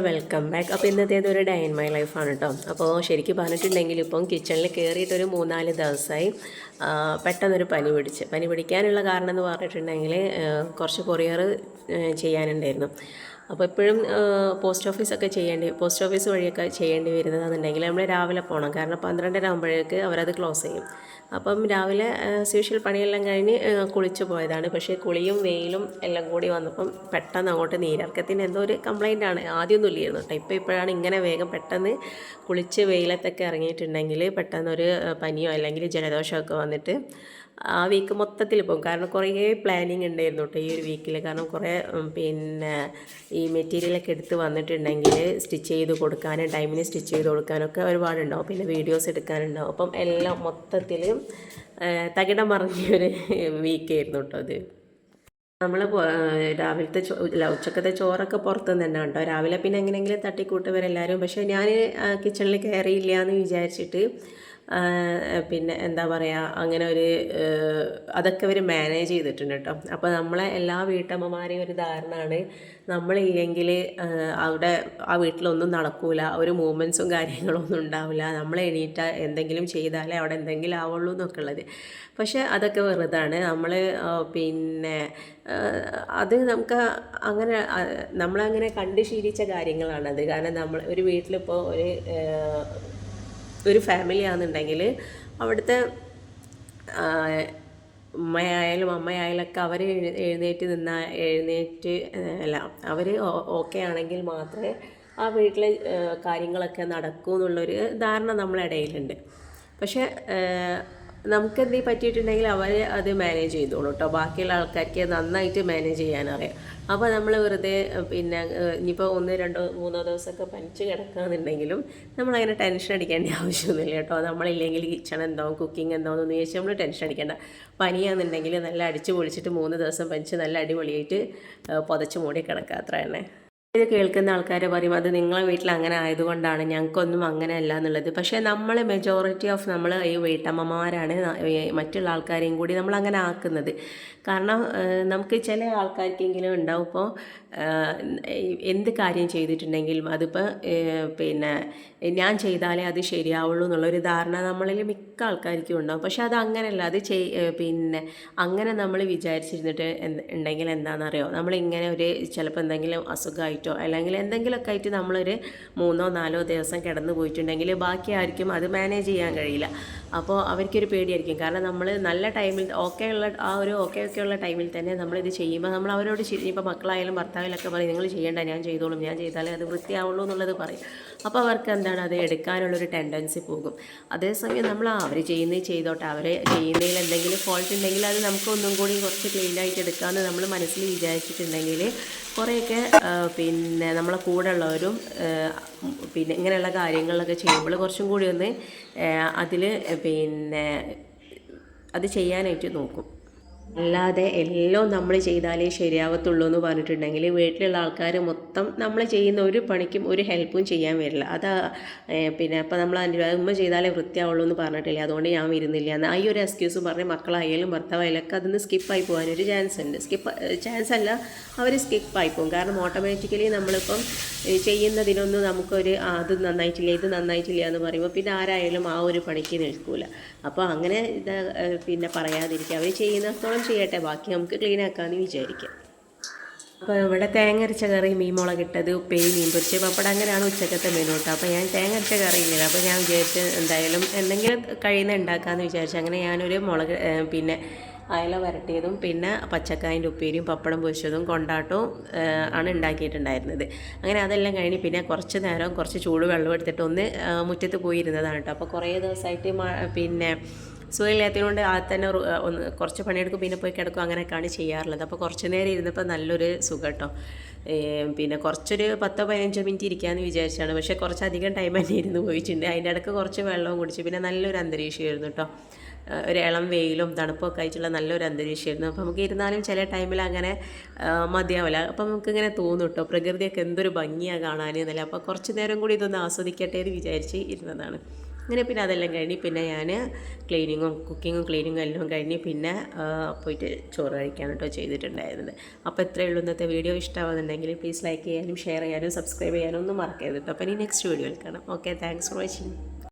All welcome back അപ്പോൾ ഇന്നത്തേത് ഒരു day in my ലൈഫാണ് കേട്ടോ അപ്പോൾ ശരിക്കും പറഞ്ഞിട്ടുണ്ടെങ്കിൽ ഇപ്പം കിച്ചണിൽ കയറിയിട്ട് ഒരു മൂന്നാൽ ദിവസമായി പെട്ടെന്നൊരു പനി പിടിച്ച്. പനി പിടിക്കാനുള്ള കാരണം എന്ന് പറഞ്ഞിട്ടുണ്ടെങ്കിൽ കുറച്ച് കൊറിയർ ചെയ്യാനുണ്ടായിരുന്നു. അപ്പോൾ എപ്പോഴും പോസ്റ്റ് ഓഫീസൊക്കെ ചെയ്യേണ്ടി പോസ്റ്റ് ഓഫീസ് വഴിയൊക്കെ ചെയ്യേണ്ടി വരുന്നതെന്നുണ്ടെങ്കിൽ നമ്മൾ രാവിലെ പോകണം കാരണം പന്ത്രണ്ടര ആകുമ്പോഴേക്ക് അവരത് ക്ലോസ് ചെയ്യും. അപ്പം രാവിലെ സ്യൂഷ്യൽ പണിയെല്ലാം കഴിഞ്ഞ് കുളിച്ചു പോയതാണ്. പക്ഷേ കുളിയും വെയിലും എല്ലാം കൂടി വന്നപ്പം പെട്ടെന്ന് അങ്ങോട്ട് നീരർക്കത്തിന് എന്തോ ഒരു കംപ്ലൈന്റ് ആണ്. ആദ്യമൊന്നും ഇല്ലായിരുന്നു കേട്ടോ. ഇപ്പോൾ ഇപ്പോഴാണ് ഇങ്ങനെ വേഗം പെട്ടെന്ന് കുളിച്ച് വെയിലത്തൊക്കെ ഇറങ്ങിയിട്ടുണ്ടെങ്കിൽ പെട്ടെന്നൊരു പനിയോ അല്ലെങ്കിൽ ജലദോഷമൊക്കെ വന്നിട്ട് ആ വീക്ക് മൊത്തത്തിൽ പോകും. കാരണം കുറേ പ്ലാനിങ് ഉണ്ടായിരുന്നു കേട്ടോ ഈ ഒരു വീക്കിൽ കാരണം കുറേ പിന്നെ ഈ മെറ്റീരിയലൊക്കെ എടുത്ത് വന്നിട്ടുണ്ടെങ്കിൽ സ്റ്റിച്ച് ചെയ്ത് കൊടുക്കാനും ടൈമിന് സ്റ്റിച്ച് ചെയ്ത് കൊടുക്കാനൊക്കെ ഒരുപാടുണ്ടാവും. പിന്നെ വീഡിയോസ് എടുക്കാനുണ്ടാവും. അപ്പം എല്ലാം മൊത്തത്തിൽ തകിടം മറിഞ്ഞൊരു വീക്കായിരുന്നു കേട്ടോ അത് നമ്മൾ രാവിലത്തെ ചോ ഉച്ചക്കത്തെ ചോറൊക്കെ പുറത്തുനിന്ന് തന്നെ കേട്ടോ രാവിലെ പിന്നെ എങ്ങനെയെങ്കിലും തട്ടിക്കൂട്ടുവരെല്ലാവരും പക്ഷേ ഞാൻ കിച്ചണിൽ കയറിയില്ല എന്ന് വിചാരിച്ചിട്ട് പിന്നെ എന്താ പറയുക അങ്ങനെ ഒരു അതൊക്കെ അവർ മാനേജ് ചെയ്തിട്ടുണ്ട് കേട്ടോ അപ്പോൾ നമ്മളെ എല്ലാ വീട്ടമ്മമാരെയും ഒരു ധാരണയാണ്. നമ്മളില്ലെങ്കിൽ അവിടെ ആ വീട്ടിലൊന്നും നടക്കൂല ഒരു മൂമെൻസും കാര്യങ്ങളൊന്നും ഉണ്ടാവില്ല. നമ്മൾ എണീറ്റ എന്തെങ്കിലും ചെയ്താലേ അവിടെ എന്തെങ്കിലും ആവുള്ളൂ എന്നൊക്കെ ഉള്ളത്. പക്ഷേ അതൊക്കെ വെറുതാണ്. നമ്മൾ പിന്നെ അത് നമുക്ക് അങ്ങനെ നമ്മളങ്ങനെ കണ്ട് ശീലിച്ച കാര്യങ്ങളാണത് കാരണം നമ്മൾ ഒരു വീട്ടിലിപ്പോൾ ഒരു ഒരു ഫാമിലി ആണെന്നുണ്ടെങ്കിൽ അവിടുത്തെ ഉമ്മയായാലും അമ്മയായാലും ഒക്കെ അവർ എഴുന്നേറ്റ് നിന്ന എഴുന്നേറ്റ് അല്ല അവർ ഓക്കെ ആണെങ്കിൽ മാത്രമേ ആ വീട്ടിലെ കാര്യങ്ങളൊക്കെ നടക്കൂ എന്നുള്ളൊരു ധാരണ നമ്മളിടയിലുണ്ട് പക്ഷേ ഏഹ്, നമുക്കെന്തെങ്കിലും പറ്റിയിട്ടുണ്ടെങ്കിൽ അവർ അത് മാനേജ് ചെയ്തോളൂ കേട്ടോ ബാക്കിയുള്ള ആൾക്കാർക്ക് നന്നായിട്ട് മാനേജ് ചെയ്യാനറിയാം. അപ്പോൾ നമ്മൾ വെറുതെ പിന്നെ ഇനിയിപ്പോൾ ഒന്ന് രണ്ടോ മൂന്നോ ദിവസമൊക്കെ പനിച്ച് കിടക്കുകയെന്നുണ്ടെങ്കിലും നമ്മളങ്ങനെ ടെൻഷൻ അടിക്കേണ്ട ആവശ്യമൊന്നുമില്ല കേട്ടോ നമ്മളില്ലെങ്കിൽ കിച്ചൺ എന്തോ കുക്കിംഗ് എന്തോ എന്ന് ചോദിച്ചാൽ നമ്മൾ ടെൻഷൻ അടിക്കേണ്ട പനിയാണെന്നുണ്ടെങ്കിൽ നല്ല അടിച്ച് പൊളിച്ചിട്ട് മൂന്ന് ദിവസം പനിച്ച് നല്ല അടിപൊളിയായിട്ട് പുതച്ച് മൂടി കിടക്കുക. അത്ര തന്നെ ഇത് കേൾക്കുന്ന ആൾക്കാരെ പറയും അത് നിങ്ങളെ വീട്ടിൽ അങ്ങനെ ആയതുകൊണ്ടാണ് ഞങ്ങൾക്കൊന്നും അങ്ങനെ അല്ല എന്നുള്ളത്. പക്ഷേ നമ്മൾ മെജോറിറ്റി ഓഫ് നമ്മൾ ഈ വീട്ടമ്മമാരാണ് മറ്റുള്ള ആൾക്കാരെയും കൂടി നമ്മൾ അങ്ങനെ ആക്കുന്നത്. കാരണം നമുക്ക് ചില ആൾക്കാർക്കെങ്കിലും ഉണ്ടാവും. ഇപ്പോൾ എന്ത് കാര്യം ചെയ്തിട്ടുണ്ടെങ്കിലും അതിപ്പോൾ പിന്നെ ഞാൻ ചെയ്താലേ അത് ശരിയാവുള്ളൂ എന്നുള്ളൊരു ധാരണ നമ്മളിൽ മിക്ക ആൾക്കാർക്കും ഉണ്ടാവും. പക്ഷെ അത് അങ്ങനെയല്ല. അത് ചെയ് പിന്നെ അങ്ങനെ നമ്മൾ വിചാരിച്ചിരുന്നിട്ട് ഉണ്ടെങ്കിൽ എന്താണെന്നറിയോ? നമ്മളിങ്ങനെ ഒരു ചിലപ്പോൾ എന്തെങ്കിലും അസുഖമായിട്ടോ അല്ലെങ്കിൽ എന്തെങ്കിലുമൊക്കെ ആയിട്ട് നമ്മളൊരു മൂന്നോ നാലോ ദിവസം കിടന്നു പോയിട്ടുണ്ടെങ്കിൽ ബാക്കി ആർക്കും അത് മാനേജ് ചെയ്യാൻ കഴിയില്ല. അപ്പോൾ അവർക്കൊരു പേടിയായിരിക്കും. കാരണം നമ്മൾ നല്ല ടൈമിൽ ഓക്കെ ഉള്ള ആ ഒരു ഓക്കെ ഒക്കെ ഉള്ള ടൈമിൽ തന്നെ നമ്മളിത് ചെയ്യുമ്പോൾ നമ്മൾ അവരോട് ഇപ്പോൾ മക്കളായാലും ഭർത്താവിലൊക്കെ പറയും നിങ്ങൾ ചെയ്യേണ്ട ഞാൻ ചെയ്തോളും ഞാൻ ചെയ്താലേ അത് വൃത്തിയാവുള്ളൂ എന്നുള്ളത് പറയും. അപ്പോൾ അവർക്ക് എന്താണ് അത് എടുക്കാനുള്ളൊരു ടെൻഡൻസി പോകും. അതേസമയം നമ്മൾ അവർ ചെയ്യുന്നത് ചെയ്തോട്ടെ അവർ ചെയ്യുന്നതിൽ എന്തെങ്കിലും ഫോൾട്ട് ഉണ്ടെങ്കിൽ അത് നമുക്കൊന്നും കൂടി കുറച്ച് ക്ലീൻ ആയിട്ട് എടുക്കാമെന്ന് നമ്മൾ മനസ്സിൽ വിചാരിച്ചിട്ടുണ്ടെങ്കിൽ കുറേയൊക്കെ പിന്നെ നമ്മളെ കൂടെ ഉള്ളവരും പിന്നെ ഇങ്ങനെയുള്ള കാര്യങ്ങളൊക്കെ ചെയ്യുമ്പോൾ കുറച്ചും കൂടി ഒന്ന് അതിൽ പിന്നെ അത് ചെയ്യാനായിട്ട് നോക്കും. അല്ലാതെ എല്ലാം നമ്മൾ ചെയ്താലേ ശരിയാവത്തുള്ളൂ എന്ന് പറഞ്ഞിട്ടുണ്ടെങ്കിൽ വീട്ടിലുള്ള ആൾക്കാർ മൊത്തം നമ്മൾ ചെയ്യുന്ന ഒരു പണിക്കും ഒരു ഹെൽപ്പും ചെയ്യാൻ വരില്ല. അതാ പിന്നെ അപ്പോൾ നമ്മൾ അതിന്റെ ചെയ്താലേ വൃത്തിയാവുള്ളൂ എന്ന് പറഞ്ഞിട്ടില്ല? അതുകൊണ്ട് ഞാൻ വരുന്നില്ല. എന്ന് ഈ ഒരു എക്സ്ക്യൂസ് പറഞ്ഞ് മക്കളായാലും ഭർത്താവായാലും ഒക്കെ അതിന് സ്കിപ്പായി പോകാനൊരു ചാൻസ് ഉണ്ട്. സ്കിപ്പ് ചാൻസ് അല്ല അവർ സ്കിപ്പായി പോകും. കാരണം ഓട്ടോമാറ്റിക്കലി നമ്മളിപ്പം ചെയ്യുന്നതിനൊന്നും നമുക്കൊരു അത് നന്നായിട്ടില്ല ഇത് നന്നായിട്ടില്ല എന്ന് പറയുമ്പോൾ പിന്നെ ആരായാലും ആ ഒരു പണിക്ക് നിൽക്കൂല. അപ്പോൾ അങ്ങനെ ഇത് പിന്നെ പറയാതിരിക്കുക. അവർ ചെയ്യുന്നിടത്തോളം ചെയ്യട്ടെ ബാക്കി നമുക്ക് ക്ലീൻ ആക്കാമെന്ന് വിചാരിക്കാം. അപ്പോൾ ഇവിടെ തേങ്ങ അരച്ച കറി മീൻ മുളകിട്ടത് ഉപ്പേരി മീൻ പൊരിച്ച് പപ്പടം അങ്ങനെയാണ് ഉച്ചക്കത്തെ മെനു കേട്ടോ അപ്പോൾ ഞാൻ തേങ്ങ അരച്ച കറി ഇല്ല. അപ്പോൾ ഞാൻ വിചാരിച്ച് എന്തായാലും എന്തെങ്കിലും കഴിയുന്ന ഉണ്ടാക്കാമെന്ന് വിചാരിച്ചു. അങ്ങനെ ഞാനൊരു മുളക് പിന്നെ അയല വരട്ടിയതും പിന്നെ പച്ചക്കായന്റെ ഉപ്പേരിയും പപ്പടം പൊരിച്ചതും കൊണ്ടാട്ടവും ആണ് ഉണ്ടാക്കിയിട്ടുണ്ടായിരുന്നത്. അങ്ങനെ അതെല്ലാം കഴിഞ്ഞ് പിന്നെ കുറച്ച് നേരം കുറച്ച് ചൂട് വെള്ളം എടുത്തിട്ട് ഒന്ന് മുറ്റത്ത് പോയിരുന്നതാണ് കേട്ടോ അപ്പോൾ കുറേ ദിവസമായിട്ട് പിന്നെ സുഖമില്ലാത്തതുകൊണ്ട് ആ തന്നെ ഒന്ന് കുറച്ച് പണിയെടുക്കും പിന്നെ പോയി കിടക്കും അങ്ങനെയൊക്കെയാണ് ചെയ്യാറുള്ളത്. അപ്പോൾ കുറച്ച് നേരം ഇരുന്നപ്പോൾ നല്ലൊരു സുഖം കേട്ടോ. പിന്നെ കുറച്ചൊരു പത്തോ പതിനഞ്ചോ മിനിറ്റ് ഇരിക്കാമെന്ന് വിചാരിച്ചാണ്. പക്ഷേ കുറച്ചധികം ടൈം തന്നെ ഇരുന്ന് പോയിട്ടുണ്ട്. അതിന്റെ ഇടയ്ക്ക് കുറച്ച് വെള്ളവും കുടിച്ച്. പിന്നെ നല്ലൊരു അന്തരീക്ഷമായിരുന്നു കേട്ടോ. ഒരു ഇളം വെയിലും തണുപ്പൊക്കെ ആയിട്ടുള്ള നല്ലൊരു അന്തരീക്ഷമായിരുന്നു. അപ്പോൾ നമുക്ക് ഇരുന്നാലും ചില ടൈമിൽ അങ്ങനെ മതിയാവില്ല. അപ്പോൾ നമുക്കിങ്ങനെ തോന്നും കേട്ടോ പ്രകൃതിയൊക്കെ എന്തൊരു ഭംഗിയാണ് കാണാൻ എന്നല്ല. അപ്പോൾ കുറച്ച് നേരം കൂടി ഇതൊന്ന് ആസ്വദിക്കട്ടെ എന്ന് വിചാരിച്ച് ഇരുന്നതാണ്. അങ്ങനെ പിന്നെ അതെല്ലാം കഴിഞ്ഞ് പിന്നെ ഞാൻ ക്ലീനിങ്ങും കുക്കിങ്ങും ക്ലീനിങ്ങും എല്ലാം കഴിഞ്ഞ് പിന്നെ പോയിട്ട് ചോറ് കഴിക്കാൻ കേട്ടോ ചെയ്തിട്ടുണ്ടായിരുന്നത്. അപ്പോൾ ഇത്രയേ ഉള്ളൂ ഇന്നത്തെ വീഡിയോ. ഇഷ്ടമാകുന്നുണ്ടെങ്കിൽ പ്ലീസ് ലൈക്ക് ചെയ്യാനും ഷെയർ ചെയ്യാനും സബ്സ്ക്രൈബ് ചെയ്യാനും ഒന്നും മറക്കരുത് കേട്ടോ അപ്പോൾ ഇനി നെക്സ്റ്റ് വീഡിയോയിൽ കാണാം. Okay thanks for watching